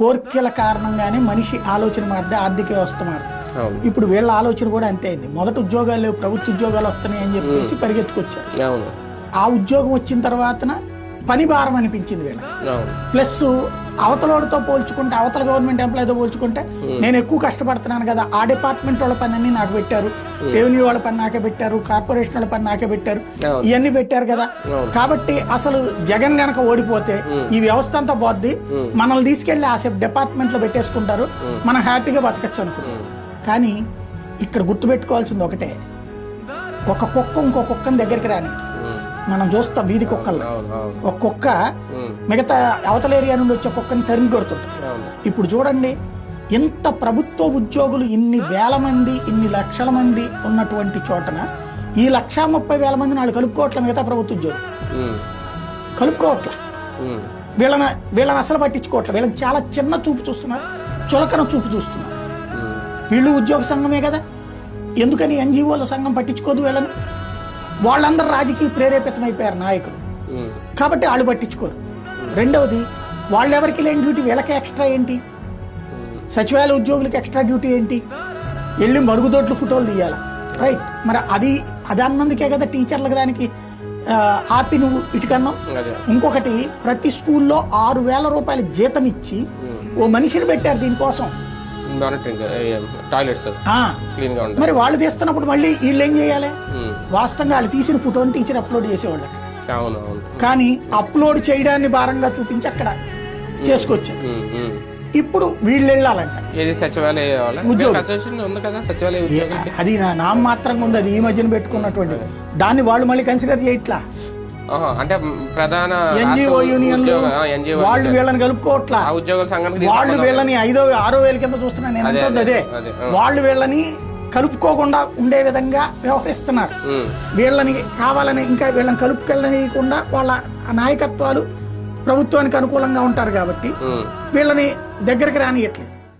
కోర్కెల కారణంగానే మనిషి ఆలోచన మారితే ఆర్థిక వ్యవస్థ మారుతుంది. ఇప్పుడు వీళ్ళ ఆలోచన కూడా అంతే అయింది. మొదట ఉద్యోగాలు లేవు ప్రభుత్వ ఉద్యోగాలు వస్తున్నాయి అని చెప్పేసి పరిగెత్తుకొచ్చారు. ఆ ఉద్యోగం వచ్చిన తర్వాతన పని భారం అనిపించింది అవును. ప్లస్ అవతలోడితో పోల్చుకుంటే అవతల గవర్నమెంట్ ఎంప్లాయీతో పోల్చుకుంటే నేను ఎక్కువ కష్టపడుతున్నాను కదా ఆ డిపార్ట్మెంట్ వాళ్ళ పని అన్ని నాకు పెట్టారు. రెవెన్యూ వాళ్ళ పని నాకే పెట్టారు కార్పొరేషన్ వాళ్ళ పని నాకే పెట్టారు. ఇవన్నీ పెట్టారు కదా. కాబట్టి అసలు జగన్ గనక ఓడిపోతే ఈ వ్యవస్థ అంతా పోద్ది. మనల్ని తీసుకెళ్ళి ఆ డిపార్ట్మెంట్లో పెట్టేసుకుంటారు. మనం హ్యాపీగా బతకచ్చు అనుకున్నాం కానీ ఇక్కడ గుర్తుపెట్టుకోవాల్సింది ఒకటే. ఒక కుక్క ఇంకో కుక్కని దగ్గరికి రాని. మనం చూస్తాం వీధి అవును ఒక కుక్క. మిగతా అవతల ఏరియా నుండి వచ్చే కుక్కని తరిమి కొడుతుంది ఇప్పుడు చూడండి ఇంత ప్రభుత్వ ఉద్యోగులు ఇన్ని వేల మంది ఇన్ని లక్షల మంది ఉన్నటువంటి చోటన ఈ లక్షా ముప్పై వేల మంది నాలుగు కలుపుకోవట్ల మిగతా ప్రభుత్వ ఉద్యోగులు. కలుపుకోవట్ల. వీళ్ళని వీళ్ళని అసలు పట్టించుకోవట్లే. వీళ్ళని చాలా చిన్న చూపు చూస్తున్నారు చులకన చూపు చూస్తున్నారు. వీళ్ళు ఉద్యోగ సంఘమే కదా. ఎందుకని ఎన్జిఓల సంఘం పట్టించుకోదు వీళ్ళని? వాళ్ళందరూ రాజకీయ ప్రేరేపితమైపోయారు నాయకులు. కాబట్టి వాళ్ళు పట్టించుకోరు. రెండవది వాళ్ళు ఎవరికి లేని డ్యూటీ వీళ్ళకి ఎక్స్ట్రా ఏంటి? సచివాలయ ఉద్యోగులకు ఎక్స్ట్రా డ్యూటీ ఏంటి? వెళ్ళి మరుగుదొడ్లు ఫోటోలు తీయాలి? రైట్. మరి అది అది అన్నందుకే కదా టీచర్లకు దానికి ఆపి నువ్వు ఇటుకన్నావు. ఇంకొకటి ప్రతి స్కూల్లో ఆరు వేల రూపాయల జీతం ఇచ్చి ఓ మనిషిని పెట్టారు దీనికోసం. మానిటరింగ్ టాయిలెట్స్ ఆ, క్లీన్గా ఉంటాయి మరి వాళ్ళు తీస్తున్నప్పుడు మళ్ళీ వీళ్ళు ఏం చేయాలి? ఉమ్. వాస్తవంగా వాళ్ళు తీసిన ఫోటోని టీచర్ అప్లోడ్ చేసేవాళ్ళు అక్కడ. అవును అవును. కానీ అప్లోడ్ చేయడాన్ని భారంగా చూపించి అక్కడ చేసుకొచ్చారు. ఉమ్. ఉమ్. ఇప్పుడు వీళ్ళు వెళ్ళాలంట. ఏది సచివాలయ వాళ్ళ? ఉద్యోగం. అసోసియేషన్ ఉంది కదా సచివాలయ ఉద్యోగులకి? అది నా నామ మాత్రంగా ఉంది అది ఈ మధ్యన పెట్టుకున్నటువంటి దాన్ని వాళ్ళు మళ్ళీ కన్సిడర్ చేయట్లా? అంటే ప్రధాన ఎన్జిఓ NGO వాళ్ళు వీళ్ళని కలుపుకోవట్లా ఉద్యోగుల సంఘానికి వాళ్ళు వీళ్ళని ఐదో ఆరో వేల కింద చూస్తున్నాను నేను అదే, అంటుంది. వాళ్ళు వీళ్ళని కలుపుకోకుండా ఉండే విధంగా వ్యవహరిస్తున్నారు. వీళ్ళని కావాలని ఇంకా వీళ్ళని కలుపుకెళ్ళనీయకుండా వాళ్ళ నాయకత్వాలు ప్రభుత్వానికి అనుకూలంగా ఉంటారు కాబట్టి. వీళ్ళని దగ్గరికి రానియట్లేదు